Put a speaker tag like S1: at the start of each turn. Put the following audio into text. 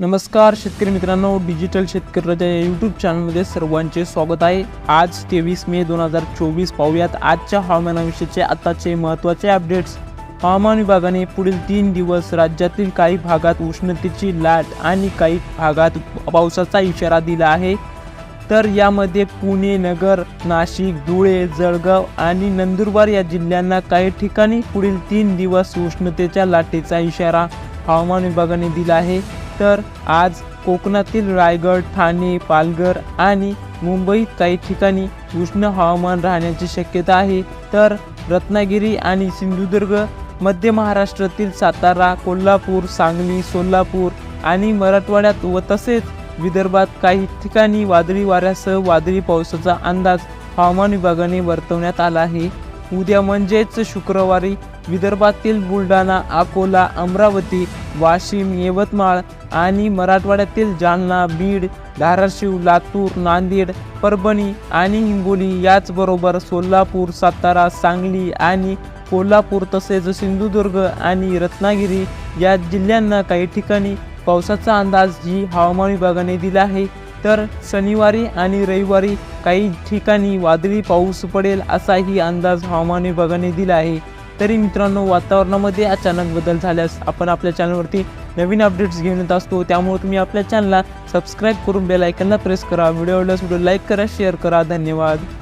S1: नमस्कार शेतकरी मित्रांनो डिजिटल शेतकऱ्याच्या या यूट्यूब चॅनलमध्ये सर्वांचे स्वागत आहे. आज तेवीस मे दोन हजार चोवीस पाहूयात आजच्या हवामानाविषयीचे आताचे महत्त्वाचे अपडेट्स हवामान विभागाने पुढील तीन दिवस राज्यातील काही भागात उष्णतेची लाट आणि काही भागात पावसाचा इशारा दिला आहे. तर यामध्ये पुणे नगर नाशिक धुळे जळगाव आणि नंदुरबार या जिल्ह्यांना काही ठिकाणी पुढील तीन दिवस उष्णतेच्या लाटेचा इशारा हवामान विभागाने दिला आहे. तर आज कोकणातील रायगड ठाणे पालघर आणि मुंबईत काही ठिकाणी उष्ण हवामान राहण्याची शक्यता आहे. तर रत्नागिरी आणि सिंधुदुर्ग मध्य महाराष्ट्रातील सातारा कोल्हापूर सांगली सोलापूर आणि मराठवाड्यात व तसेच विदर्भात काही ठिकाणी वादळी वाऱ्यासह वादळी पावसाचा अंदाज हवामान विभागाने वर्तवण्यात आला आहे. उद्या म्हणजेच शुक्रवारी विदर्भातील बुलढाणा अकोला अमरावती वाशिम यवतमाळ आणि मराठवाड्यातील जालना बीड धाराशिव लातूर नांदेड परभणी आणि हिंगोली याचबरोबर सोलापूर सातारा सांगली आणि कोल्हापूर तसेच सिंधुदुर्ग आणि रत्नागिरी या जिल्ह्यांना काही ठिकाणी पावसाचा अंदाज ही हवामान विभागाने दिला आहे. तर शनिवारी आणि रविवारी काही ठिकाणी वादळी पाऊस पडेल असाही अंदाज हवामान विभागाने दिला आहे. तरी मित्रांनो वातावरणामध्ये अचानक बदल झाल्यास आपण आपल्या चॅनलवरती नवीन अपडेट्स घेऊन येत असतो. त्यामुळे तुम्ही आपल्या चॅनलला सबस्क्राईब करून बेल आयकनला प्रेस करा. व्हिडिओ आवडल्यास व्हिडिओ लाईक करा शेअर करा. धन्यवाद.